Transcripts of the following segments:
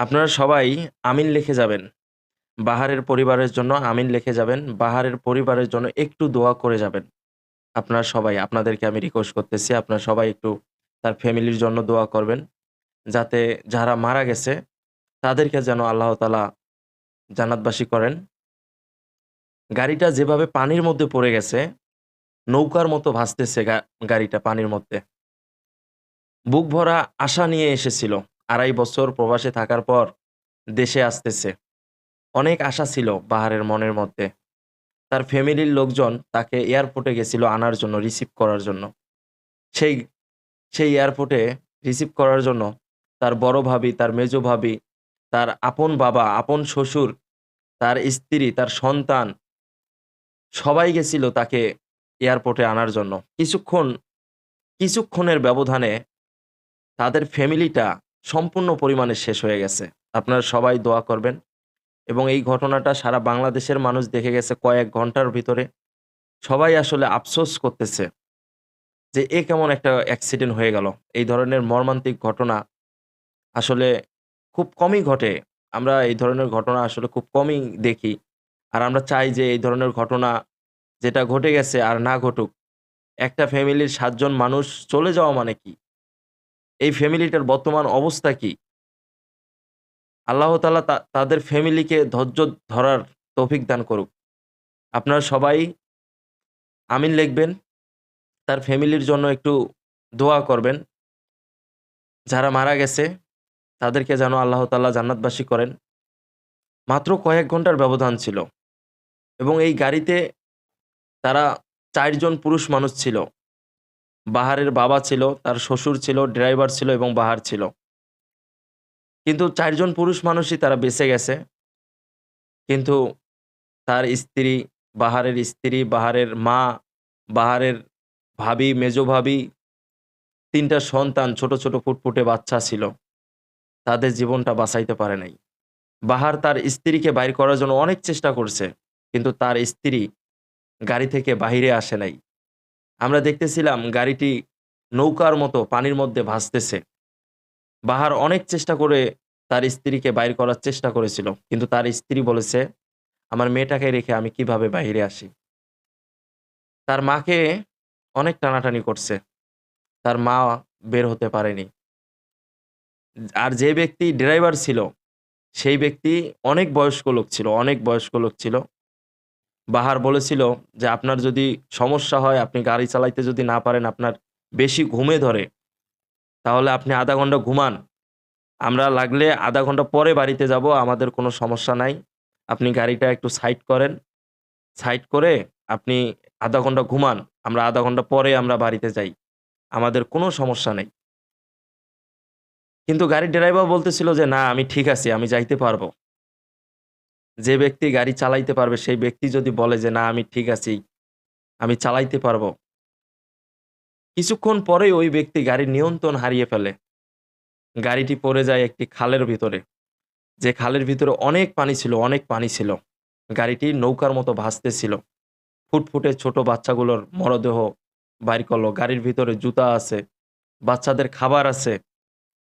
আপনারা সবাই আমিন লিখে যাবেন। বাহারের পরিবারের জন্য আমিন লিখে যাবেন। বাহারের পরিবারের জন্য একটু দোয়া করে যাবেন। আপনারা সবাই আপনাদেরকে আমি রিকোয়েস্ট করতেছি আপনারা সবাই একটু তার ফ্যামিলির জন্য দোয়া করবেন। যাতে যারা মারা গেছে তাদেরকে যেন আল্লাহ তালা জান্নাতবাসী করেন। গাড়িটা যেভাবে পানির মধ্যে পড়ে গেছে, নৌকার মতো ভাসতেছে গাড়িটা পানির মধ্যে। বুক ভরা আশা নিয়ে এসেছিল। আড়াই বছর প্রবাসে থাকার পর দেশে আসতেছে। অনেক আশা ছিল বাহারের মনের মধ্যে। তার ফ্যামিলির লোকজন তাকে এয়ারপোর্টে গেছিল আনার জন্য, রিসিভ করার জন্য। সেই সেই এয়ারপোর্টে রিসিভ করার জন্য তার বড় ভাবি, তার মেজো ভাবি, তার আপন বাবা, আপন শ্বশুর, তার স্ত্রী, তার সন্তান সবাই গেছিল তাকে এয়ারপোর্টে আনার জন্য। কিছুক্ষণ কিছুক্ষণের ব্যবধানে তাদের ফ্যামিলিটা সম্পূর্ণ পরিমাণে শেষ হয়ে গেছে। আপনারা সবাই দোয়া করবেন এবং এই ঘটনাটা সারা বাংলাদেশের মানুষ দেখে গেছে কয়েক ঘণ্টার ভিতরে। সবাই আসলে আফসোস করতেছে যে এ কেমন একটা অ্যাক্সিডেন্ট হয়ে গেল। এই ধরনের মর্মান্তিক ঘটনা আসলে খুব কমই ঘটে। আমরা এই ধরনের ঘটনা আসলে খুব কমই দেখি। আর আমরা চাই যে এই ধরনের ঘটনা যেটা ঘটে গেছে আর না ঘটুক। একটা ফ্যামিলির সাতজন মানুষ চলে যাওয়া মানে কি? এই ফ্যামিলিটার বর্তমান অবস্থা কি? আল্লাহ তাআলা তা, তাদের ফ্যামিলিকে ধৈর্য ধরার তৌফিক দান করুক। আপনারা সবাই আমিন লিখবেন। তার ফ্যামিলির জন্য একটু দোয়া করবেন। যারা মারা গেছে, তাদেরকে যেন আল্লাহ তাআলা জান্নাতবাসী করেন। মাত্র কয়েক ঘণ্টার ব্যবধান ছিল। এবং এই গাড়িতে তারা চারজন পুরুষ মানুষ ছিল। বাহারের বাবা ছিল, তার শ্বশুর ছিল, ড্রাইভার ছিল এবং বাহার ছিল। কিন্তু চারজন পুরুষ মানুষই তারা বেঁচে গেছে। কিন্তু তার স্ত্রী, বাহারের স্ত্রী, বাহারের মা, বাহারের ভাবি, মেজো ভাবি, তিনটা সন্তান ছোট, ছোট ফুটফুটে বাচ্চা ছিল। তাদের জীবনটা বাঁচাইতে পারে নাই। বাহার তার স্ত্রীকে বাইর করার জন্য অনেক চেষ্টা করছে। কিন্তু তার স্ত্রী গাড়ি থেকে বাহিরে আসে নাই। আমরা দেখতেছিলাম গাড়িটি নৌকার মতো পানির মধ্যে ভাসতেছে। বাহার অনেক চেষ্টা করে তার স্ত্রীকে বাইর করার চেষ্টা করেছিল। কিন্তু তার স্ত্রী বলেছে, "আমার মেয়েটাকে রেখে আমি কীভাবে বাহিরে আসি?" তার মাকে অনেক টানাটানি করছে। তার মা বের হতে পারেনি। আর যে ব্যক্তি ড্রাইভার ছিল, সেই ব্যক্তি অনেক বয়স্ক লোক ছিল, অনেক বয়স্ক লোক ছিল। বাহার বলেছিল যে, "আপনার যদি সমস্যা হয়, আপনি গাড়ি চালাইতে যদি না পারেন, আপনার বেশি ঘুমে ধরে, তাহলে আপনি আধা ঘণ্টা ঘুমান। আমরা লাগলে আধা ঘণ্টা পরে বাড়িতে যাব, আমাদের কোনো সমস্যা নাই। আপনি গাড়িটা একটু সাইড করেন। সাইড করে আপনি আধা ঘণ্টা ঘুমান। আমরা আধা ঘণ্টা পরে আমরা বাড়িতে যাই। আমাদের কোনো সমস্যা নেই।" কিন্তু গাড়ির ড্রাইভার বলতেছিল যে, "না, আমি ঠিক আছি, আমি যাইতে পারব।" যে ব্যক্তি গাড়ি চালাইতে পারবে সেই ব্যক্তি যদি বলে যে, "না, আমি ঠিক আছি, আমি চালাইতে পারব।" কিছুক্ষণ পরেই ওই ব্যক্তি গাড়ির নিয়ন্ত্রণ হারিয়ে ফেলে। গাড়িটি পড়ে যায় একটি খালের ভিতরে। যে খালের ভিতরে অনেক পানি ছিল, অনেক পানি ছিল। গাড়িটি নৌকার মতো ভাসতেছিল। ফুটফুটে ছোট বাচ্চাগুলোর মরদেহ বাইর করল। গাড়ির ভিতরে জুতা আছে, বাচ্চাদের খাবার আছে।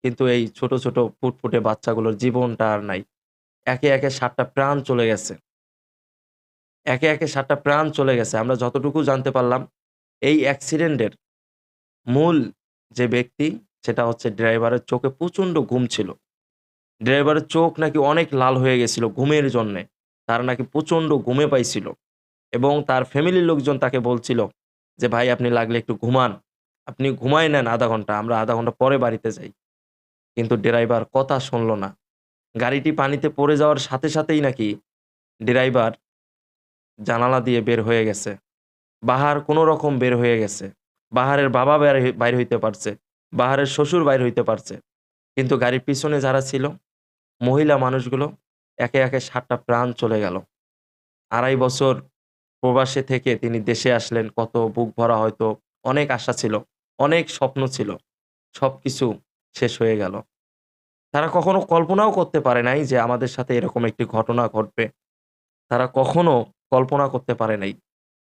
কিন্তু এই ছোট, ছোট ফুটফুটে বাচ্চাগুলোর জীবনটা আর নাই। একে, একে সাতটা প্রাণ চলে গেছে। একে, একে সাতটা প্রাণ চলে গেছে। আমরা যতটুকু জানতে পারলাম, এই অ্যাক্সিডেন্টের মূল যে ব্যক্তি, সেটা হচ্ছে ড্রাইভারের চোখে প্রচণ্ড ঘুম ছিল। ড্রাইভারের চোখ নাকি অনেক লাল হয়ে গেছিল ঘুমের জন্যে। তার নাকি প্রচণ্ড ঘুমে পাইছিল। এবং তার ফ্যামিলির লোকজন তাকে বলছিল যে, "ভাই আপনি লাগলে একটু ঘুমান। আপনি ঘুমায় নেন আধা ঘণ্টা, আমরা আধা ঘণ্টা পরে বাড়িতে যাই।" কিন্তু ড্রাইভার কথা শুনল না। গাড়িটি পানিতে পড়ে যাওয়ার সাথে, সাথেই নাকি ড্রাইভার জানালা দিয়ে বের হয়ে গেছে। বাহার কোনো রকম বের হয়ে গেছে। বাহারের বাবা বাইর হইতে পারছে। বাহারের শ্বশুর বাইর হইতে পারছে। কিন্তু গাড়ির পিছনে যারা ছিল, মহিলা মানুষগুলো একে, একে সাতটা প্রাণ চলে গেল। আড়াই বছর প্রবাসে থেকে তিনি দেশে আসলেন। কত বুক ভরা হয়তো অনেক আশা ছিল, অনেক স্বপ্ন ছিল। সবকিছু শেষ হয়ে গেল। তারা কখনো কল্পনাও করতে পারে নাই যে আমাদের সাথে এরকম একটি ঘটনা ঘটবে। তারা কখনো কল্পনা করতে পারে নাই।